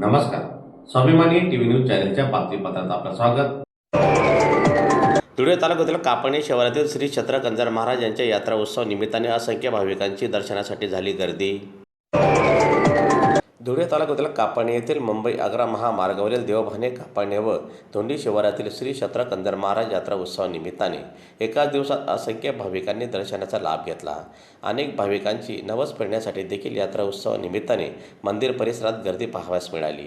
नमस्कार. स्वाभिमानी TV news चॅनलच्या बातमीपत्रात आपलं स्वागत. धुळे तालुक्यातील कापणी शहरातील श्री छत्रकंजर महाराज यांच्या यात्रा उत्सव निमित्ताने असंख्य भाविकांची दर्शनासाठी झाली गर्दी. धुळे तालुक्यातील कापणी येथील मुंबई आग्रा महामार्गावरील देवभाने कापाणे व धोंडी शिवारातील श्री छत्रकंजर महाराज यात्रा उत्सवानिमित्ताने एकाच दिवसात असंख्य भाविकांनी दर्शनाचा लाभ घेतला. अनेक भाविकांची नवस फिरण्यासाठी देखील यात्रा उत्सवानिमित्ताने मंदिर परिसरात गर्दी पाहावयास मिळाली.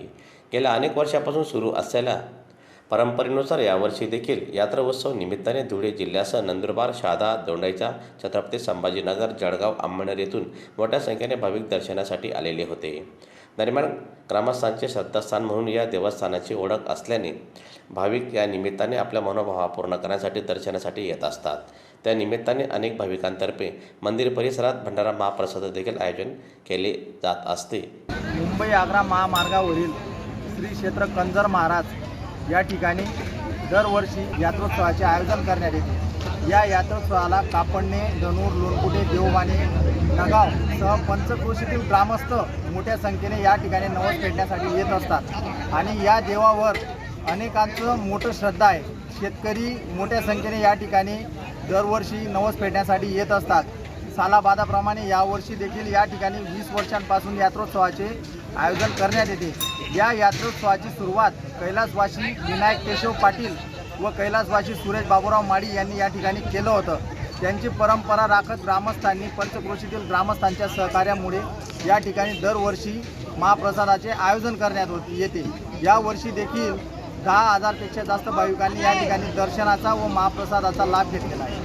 गेल्या अनेक वर्षापासून सुरू असलेल्या परंपरेनुसार यावर्षी देखील यात्रा उत्सव निमित्ताने धुळे जिल्ह्यासह नंदुरबार शहादा दोंडाईचा छत्रपती संभाजीनगर जळगाव अंमनेर येथून मोठ्या संख्येने भाविक दर्शनासाठी आलेले होते. दरम्यान ग्रामस्थांचे श्रद्धास्थान म्हणून या देवस्थानाची ओळख असल्याने भाविक या निमित्ताने आपल्या मनोभावा पूर्ण करण्यासाठी दर्शनासाठी येत असतात. त्या निमित्ताने अनेक भाविकांतर्फे मंदिर परिसरात भंडारा महाप्रसाद देखील आयोजन केले जात असते. मुंबई आग्रा महामार्गावरील श्री क्षेत्र कंजर महाराज या ठिकाणी दरवर्षी यात्रोत्सवाचे आयोजन करण्यात येते. या यात्रोत्सवाला कापडणे धनूर लोणकुटे देववाने नगाव सह पंचक्रोशीतील ग्रामस्थ मोठ्या संख्येने या ठिकाणी नवस फेडण्यासाठी येत असतात. आणि या देवावर अनेकांचं मोठं श्रद्धा आहे. शेतकरी मोठ्या संख्येने या ठिकाणी दरवर्षी नवस फेडण्यासाठी येत असतात. सालाबादाप्रमाणे यावर्षी देखील या ठिकाणी वीस वर्षांपासून यात्रोत्सवाचे आयोजन करण्यात येते. या यात्रोत्सवाची सुरुवात कैलासवासी विनायक केशव पाटील व कैलासवासी सुरेश बाबूराव माडी यांनी या ठिकाणी केलं होतं. त्यांची परंपरा राखत ग्रामस्थांनी पंचक्रोशीतील ग्रामस्थांच्या सहकार्यामुळे या ठिकाणी दरवर्षी महाप्रसादाचे आयोजन करण्यात होते येते. यावर्षी देखील दहा हजारपेक्षा जास्त भाविकांनी या ठिकाणी दर्शनाचा व महाप्रसादाचा लाभ घेतलेला आहे.